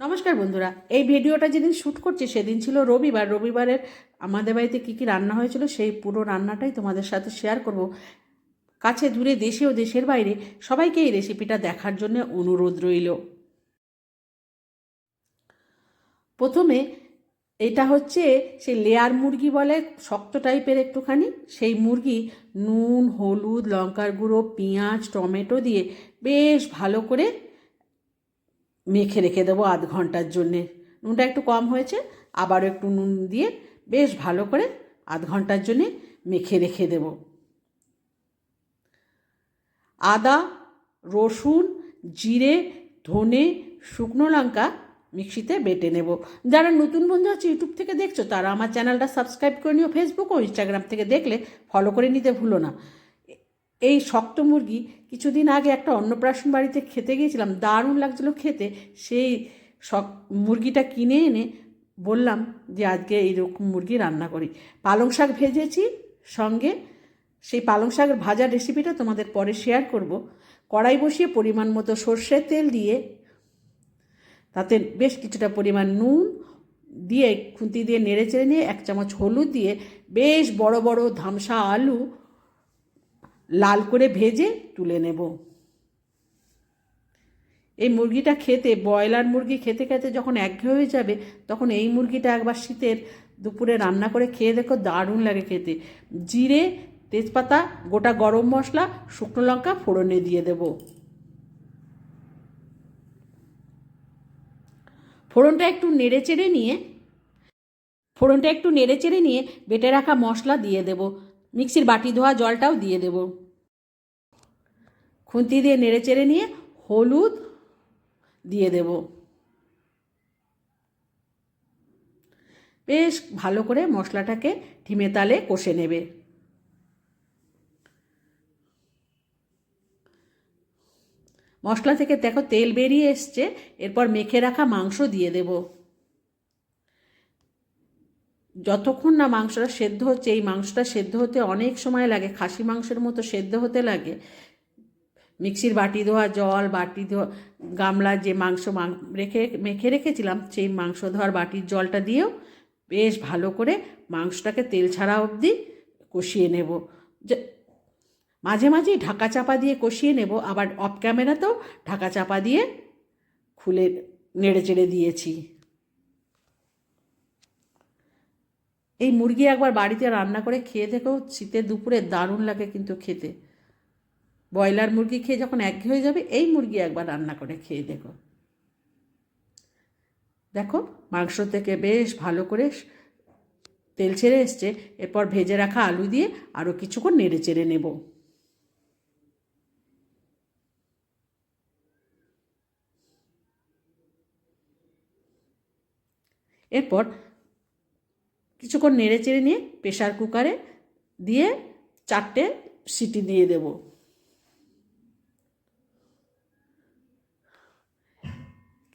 নমস্কার বন্ধুরা, এই ভিডিওটা যেদিন শ্যুট করছি সেদিন ছিল রবিবার। রবিবারের আমাদের বাড়িতে কী কী রান্না হয়েছিল সেই পুরো রান্নাটাই তোমাদের সাথে শেয়ার করব। কাছে দূরে দেশে ও দেশের বাইরে সবাইকে এই রেসিপিটা দেখার জন্য অনুরোধ রইল। প্রথমে এটা হচ্ছে সেই লেয়ার মুরগি বলে, শক্ত টাইপের একটুখানি। সেই মুরগি নুন, হলুদ, লঙ্কার গুঁড়ো, পেঁয়াজ, টমেটো দিয়ে বেশ ভালো করে মেখে রেখে দেবো আধ ঘণ্টার জন্যে। নুনটা একটু কম হয়েছে, আবারও একটু নুন দিয়ে বেশ ভালো করে আধ ঘণ্টার জন্যে মেখে রেখে দেব। আদা, রসুন, জিরে, ধনে, শুকনো লঙ্কা মিক্সিতে বেটে নেব। যারা নতুন বন্ধু আছে, ইউটিউব থেকে দেখছ, তারা আমার চ্যানেলটা সাবস্ক্রাইব করে নিও। ফেসবুক ও ইনস্টাগ্রাম থেকে দেখলে ফলো করে নিতে ভুলো না। এই শক্ত মুরগি কিছুদিন আগে একটা অন্নপ্রাশন বাড়িতে খেতে গিয়েছিলাম, দারুণ লাগছিল খেতে। সেই শক, মুরগিটা কিনে এনে বললাম যে, আজকে এইরকম মুরগি রান্না করি। পালং শাক ভেজেছি সঙ্গে। সেই পালং শাকের ভাজার রেসিপিটা তোমাদের পরে শেয়ার করব। কড়াই বসিয়ে পরিমাণ মতো সর্ষের তেল দিয়ে, তাতে বেশ কিছুটা পরিমাণ নুন দিয়ে খুন্তি দিয়ে নেড়ে চেড়ে নিয়ে এক চামচ হলুদ দিয়ে বেশ বড় বড় ধামসা আলু লাল করে ভেজে তুলে নেব। এই মুরগিটা খেতে, ব্রয়লার মুরগি খেতে খেতে যখন একঘেয়ে হয়ে যাবে, তখন এই মুরগিটা একবার শীতের দুপুরে রান্না করে খেয়ে দেখো, দারুণ লাগে খেতে। জিরে, তেজপাতা, গোটা গরম মশলা, শুকনো লঙ্কা ফোড়নে দিয়ে দেব। ফোড়নটা একটু নেড়ে চেড়ে নিয়ে, ফোড়নটা একটু নেড়ে চেড়ে নিয়ে বেটে রাখা মশলা দিয়ে দেব। মিক্সির বাটি ধোয়া জলটাও দিয়ে দেব। খুন্তি দিয়ে নেড়ে চেড়ে নিয়ে হলুদ দিয়ে দেব। বেশ ভালো করে মশলাটাকে ঢিমে তালে কষে নেবে। মশলা থেকে দেখো তেল বেরিয়ে এসছে, এরপর মেখে রাখা মাংস দিয়ে দেব। যতক্ষণ না মাংসটা সেদ্ধ হচ্ছে, এই মাংসটা সেদ্ধ হতে অনেক সময় লাগে, খাসি মাংসের মতো সেদ্ধ হতে লাগে। মিক্সির বাটি ধোয়া, জল, বাটি ধোয়া গামলার যে মাংস রেখে, মেখে রেখেছিলাম, সেই মাংস ধোয়ার বাটির জলটা দিয়েও বেশ ভালো করে মাংসটাকে তেল ছাড়া অবধি কষিয়ে নেব। মাঝে মাঝেই ঢাকা চাপা দিয়ে কষিয়ে নেব, আবার অফ ক্যামেরাতেও ঢাকা চাপা দিয়ে খুলে নেড়ে চেড়ে দিয়েছি। এই মুরগি একবার বাড়িতে রান্না করে খেয়ে থেকেও শীতের দুপুরে দারুণ লাগে কিন্তু খেতে। ব্রয়লার মুরগি খেয়ে যখন এক হয়ে যাবে, এই মুরগি একবার রান্না করে খেয়ে দেখো। দেখো, মাংস থেকে বেশ ভালো করে তেল ছেড়ে এসছে, এরপর ভেজে রাখা আলু দিয়ে আরও কিছুক্ষণ নেড়ে চেড়ে নেব। এরপর কিছুক্ষণ নেড়ে চেড়ে নিয়ে প্রেশার কুকারে দিয়ে চারটে সিটি দিয়ে দেব।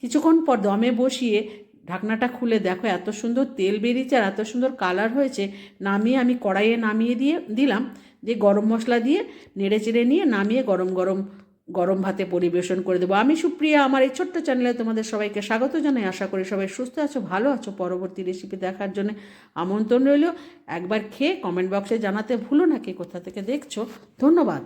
কিছুক্ষণ পর দমে বসিয়ে ঢাকনাটা খুলে দেখো, এত সুন্দর তেল বেরিয়েছে আর এত সুন্দর কালার হয়েছে। নামিয়ে আমি কড়াইয়ে নামিয়ে দিয়ে দিলাম যে গরম মশলা দিয়ে নেড়ে চেড়ে নিয়ে নামিয়ে গরম গরম গরম ভাতে পরিবেশন করে দেবো। আমি সুপ্রিয়া, আমার এই ছোট্ট চ্যানেলে তোমাদের সবাইকে স্বাগত জানাই। আশা করি সবাই সুস্থ আছো, ভালো আছো। পরবর্তী রেসিপি দেখার জন্য আমন্ত্রণ রইল। একবার খেয়ে কমেন্ট বক্সে জানাতে ভুলো না কে কোথা থেকে দেখছ। ধন্যবাদ।